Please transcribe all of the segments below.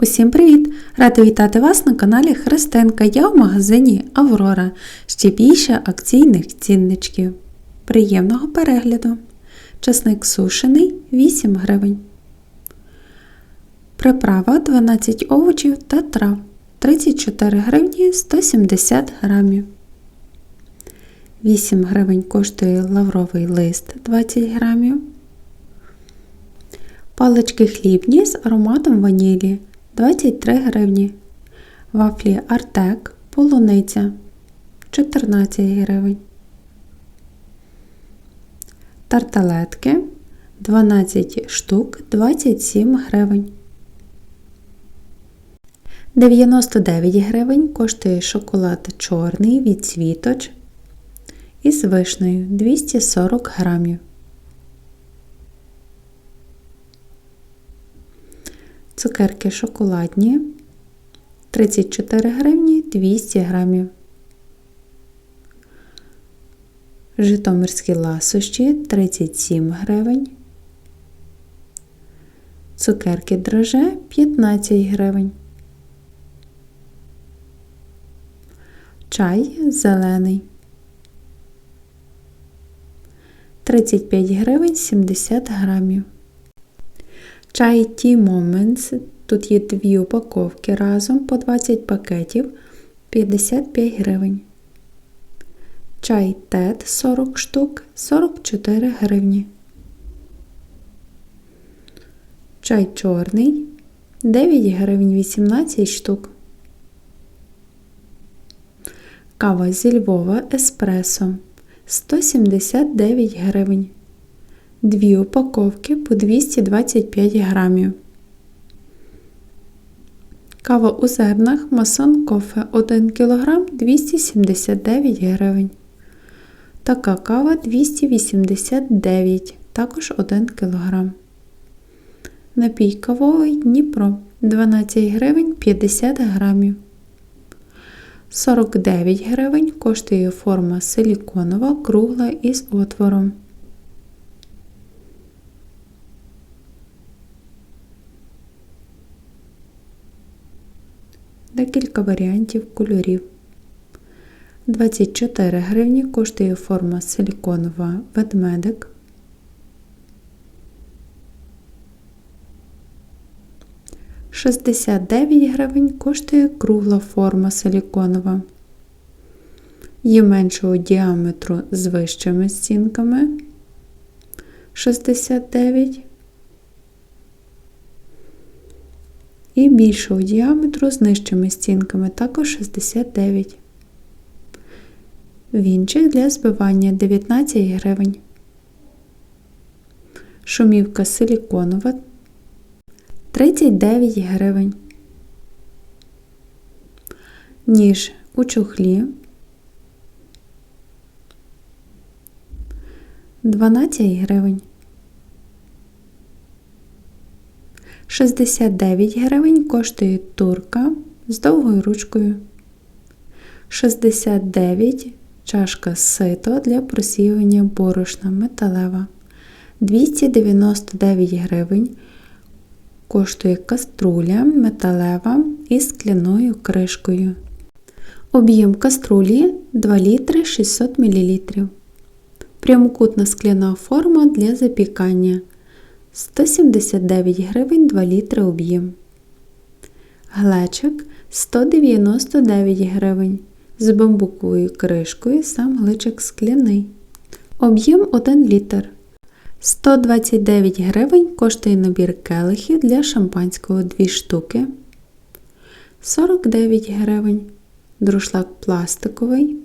Усім привіт! Рада вітати вас на каналі Христинка. Я в магазині Аврора. Ще більше акційних цінничків. Приємного перегляду! Часник сушений 8 гривень. Приправа 12 овочів та трав 34 гривні 170 грамів. 8 гривень коштує лавровий лист 20 грамів. Палички хлібні з ароматом ванілі 23 гривні. Вафлі Артек полуниця 14 гривень. Тарталетки 12 штук 27 гривень. 99 гривень коштує шоколад чорний від світоч із вишнею 240 грамів. Цукерки шоколадні 34 гривні 200 грамів. Житомирські ласощі 37 гривень. Цукерки дроже 15 гривень. Чай зелений 35 гривень 70 грамів. Чай Tea Moments. Тут є дві упаковки разом по 20 пакетів 55 гривень. Чай Тед 40 штук 44 гривні. Чай чорний 9 гривень 18 штук. Кава зі Львова Еспресо 179 гривень. Дві упаковки по 225 грамів. Кава у зернах Масон кофе 1 кг 279 гривень. Така кава 289, також 1 кг. Напій кавовий Дніпро 12 гривень 50 грамів. 49 гривень коштує форма силіконова кругла із отвором. Декілька варіантів кольорів. 24 гривні коштує форма силіконова ведмедик. Шістдесят дев'ять гривень коштує кругла форма силіконова. Є меншого діаметру з вищими стінками 69 і більшого діаметру з нижчими стінками також 69. Вінчик для збивання 19 гривень. Шумівка силіконова 39 гривень. Ніж у чохлі 12 гривень. 69 гривень коштує турка з довгою ручкою. 69 чашка сито для просіювання борошна металева. 299 гривень коштує каструля металева із скляною кришкою. Об'єм каструлі 2 літри 600 мл. Прямокутна скляна форма для запікання. 179 гривень 2 літри об'єм. Глечик 199 гривень. З бамбуковою кришкою сам гличик скляний. Об'єм 1 літр. 129 гривень коштує набір келихів для шампанського 2 штуки. 49 гривень. Друшлак пластиковий.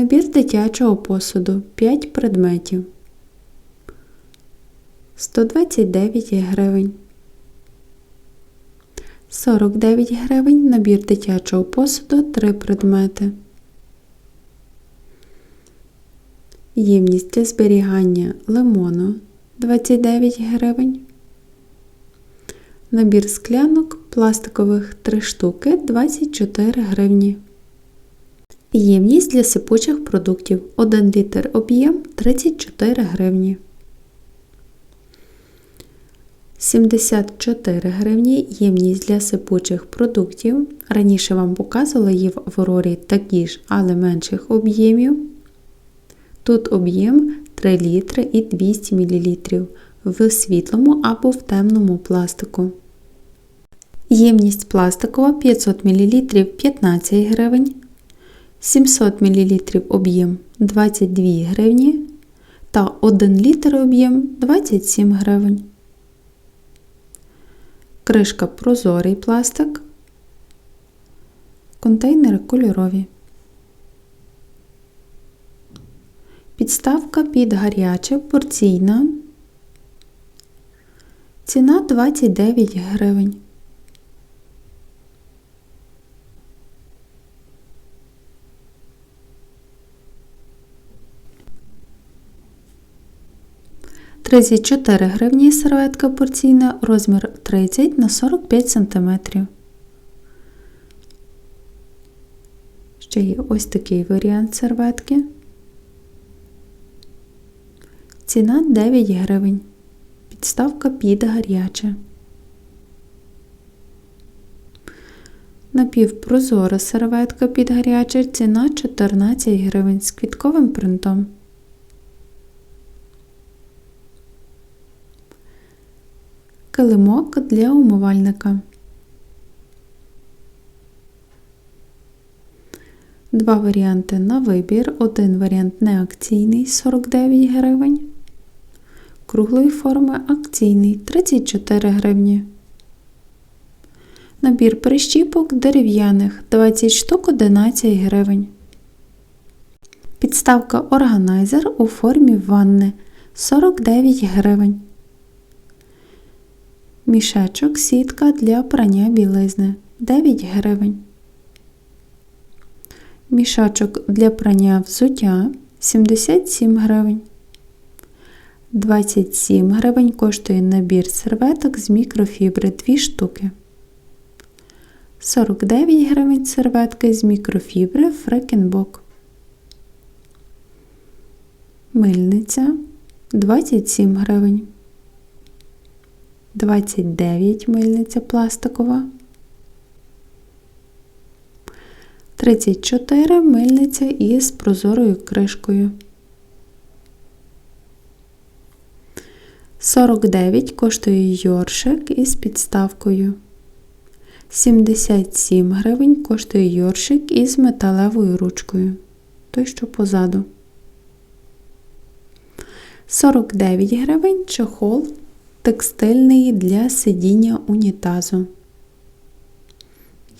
Набір дитячого посуду 5 предметів 129 гривень. 49 гривень набір дитячого посуду 3 предмети. Ємність для зберігання лимону 29 гривень. Набір склянок пластикових 3 штуки 24 гривні. Ємність для сипучих продуктів 1 літр об'єм 34 гривні. 74 гривні ємність для сипучих продуктів. Раніше вам показувала її в Аврорі такі ж, але менших об'ємів. Тут об'єм 3 літри і 200 мл в світлому або в темному пластику. Ємність пластикова 500 мл 15 гривень, 700 мл об'єм 22 гривні та 1 літр об'єм 27 гривень. Кришка прозорий пластик. Контейнери кольорові. Підставка під гаряче порційна. Ціна 29 гривень. Тридцять чотири гривні серветка порційна, розмір 30 на 45 см. Ще є ось такий варіант серветки. Ціна 9 гривень. Підставка під гаряче. Напівпрозора серветка під гаряче. Ціна 14 гривень з квітковим принтом. Килимок для умивальника. Два варіанти на вибір. Один варіант неакційний 49 гривень. Круглої форми акційний 34 гривні. Набір прищіпок дерев'яних 20 штук 11 гривень. Підставка органайзер у формі ванни 49 гривень. Мішечок сітка для прання білизни 9 гривень. Мішачок для прання взуття 77 гривень. 27 гривень коштує набір серветок з мікрофібри 2 штуки. 49 гривень серветки з мікрофібри Фрекенбок. Мильниця 27 гривень. 29 мильниця пластикова. 34 мильниця із прозорою кришкою. 49 коштує йоршик із підставкою. 77 гривень коштує йоршик із металевою ручкою. Той, що позаду. 49 гривень чохол текстильний для сидіння унітазу.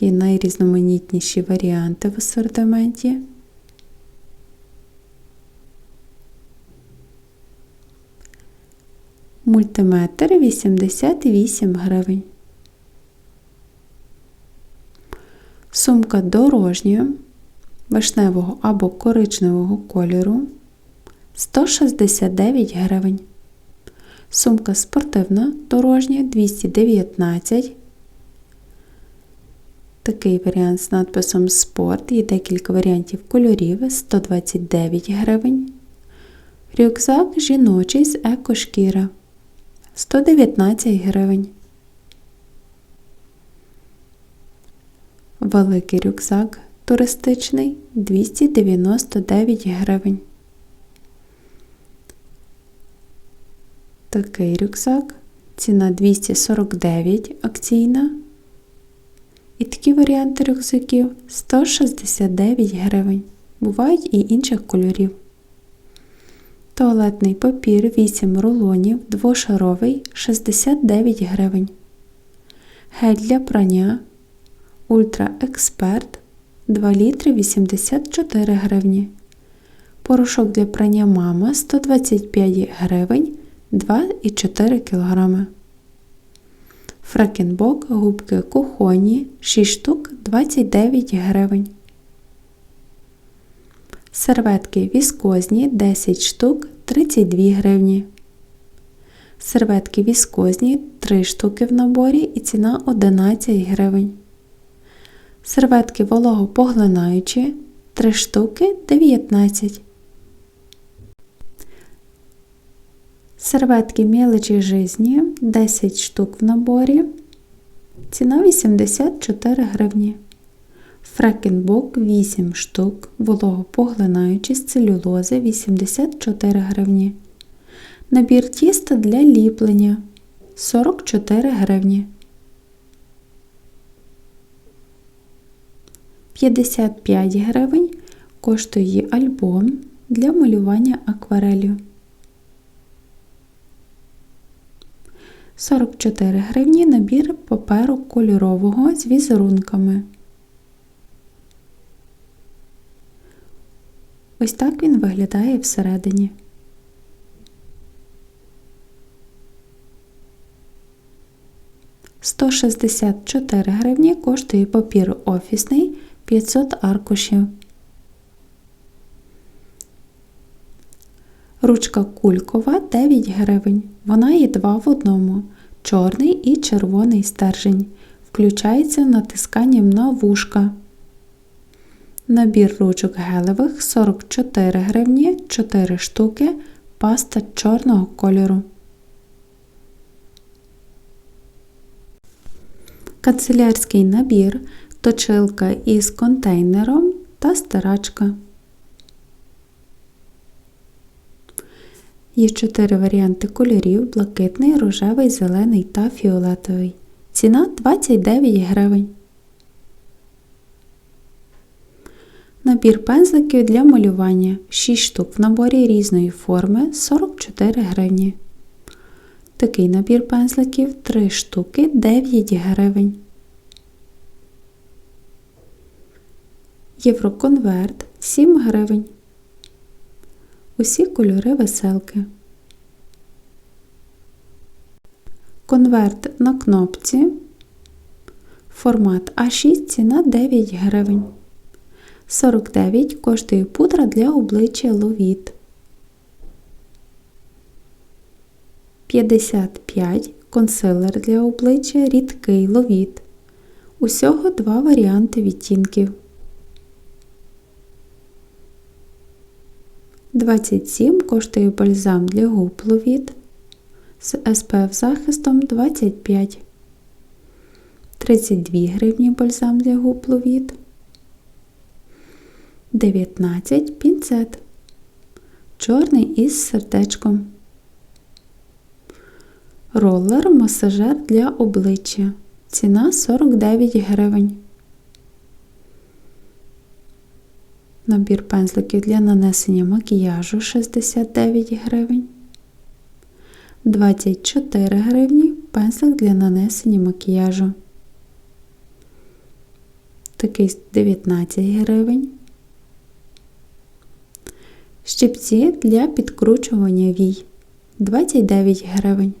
Є найрізноманітніші варіанти в асортименті. Мультиметр 88 гривень. Сумка дорожня вишневого або коричневого кольору 169 гривень. Сумка спортивна дорожня 219. Такий варіант з надписом Спорт. Є декілька варіантів кольорів 129 гривень. Рюкзак жіночий з екошкіра 119 гривень. Великий рюкзак туристичний 299 гривень. Такий рюкзак. Ціна 249 акційна. І такі варіанти рюкзаків 169 гривень. Бувають і інших кольорів. Туалетний папір 8 рулонів, двошаровий 69 гривень. Гель для прання Ультра Експерт 2 літри 84 гривні. Порошок для прання мама 125 гривень 2,4 кг. Фрекенбок губки кухонні 6 штук 29 гривень. Серветки віскозні 10 штук 32 гривні. Серветки віскозні 3 штуки в наборі і ціна 11 гривень. Серветки вологопоглинаючі 3 штуки 19 Серветки мелочі жизні 10 штук в наборі. Ціна 84 гривні. Фрекенбок 8 штук, вологопоглинаючі з целюлози 84 гривні. Набір тіста для ліплення 44 гривні. 55 гривень коштує альбом для малювання акварелью. 44 гривні набір паперу кольорового з візерунками. Ось так він виглядає всередині. Сто шістдесят чотири гривні коштує папір офісний 500 аркушів. Ручка кулькова 9 гривень. Вона є два в одному. Чорний і червоний стержень. Включається натисканням на вушка. Набір ручок гелевих 44 гривні 4 штуки. Паста чорного кольору. Канцелярський набір, точилка із контейнером та стирачка. Є чотири варіанти кольорів: блакитний, рожевий, зелений та фіолетовий. Ціна 29 гривень. Набір пензликів для малювання 6 штук в наборі різної форми 44 гривні. Такий набір пензликів 3 штуки 9 гривень. Євроконверт 7 гривень. Усі кольори веселки. Конверт на кнопці. Формат А6 ціна 9 гривень. 49 коштує пудра для обличчя ловіт. 55 консилер для обличчя рідкий ловіт. Усього два варіанти відтінків. 27 коштує бальзам для губ ловіт з SPF захистом 25. 32 гривні бальзам для губ ловіт. 19 пінцет. Чорний із сердечком. Ролер масажер для обличчя. Ціна 49 гривень. Набір пензликів для нанесення макіяжу 69 гривень. 24 гривні пензлик для нанесення макіяжу. Такий 19 гривень. Щипці для підкручування вій 29 гривень.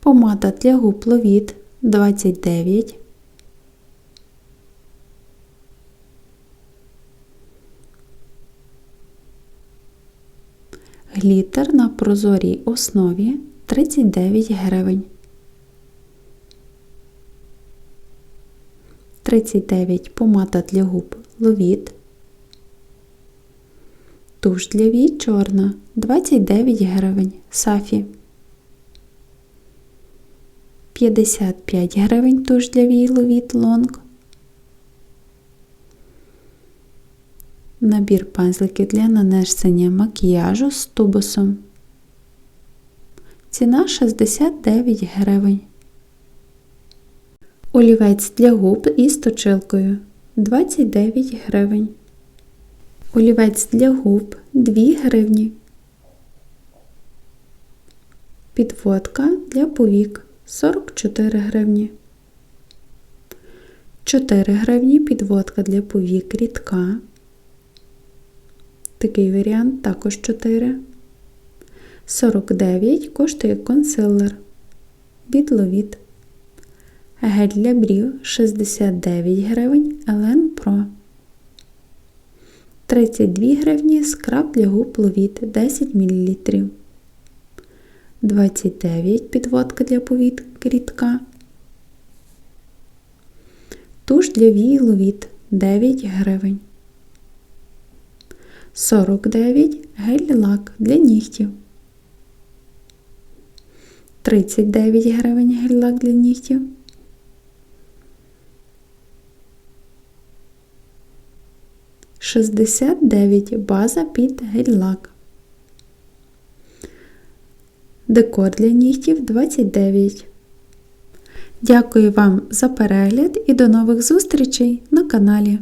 Помада для губ ловіт 29 Глітер на прозорій основі 39 гривень. 39 помада для губ ловіт. Туш для вій чорна 29 гривень. Сафі. 55 гривень туш для вій ловіт лонг. Набір пензликів для нанесення макіяжу з тубусом. Ціна 69 гривень. Олівець для губ із точилкою 29 гривень. Олівець для губ 2 гривні. Підводка для повік 44 гривні. 4 гривні підводка для повік рідка. Такий варіант також 4. 49 коштує консилер від. Гель для брів 69 гривень Елен Pro. 32 гривні скраб для губ Ловіт 10 мл. 29 підводка для повітки рідка. Туш для вії Ловіт 9 гривень. 49 гель-лак для нігтів. 39 гривень гель-лак для нігтів. 69 база під гель-лак. Декор для нігтів 29. Дякую вам за перегляд і до нових зустрічей на каналі.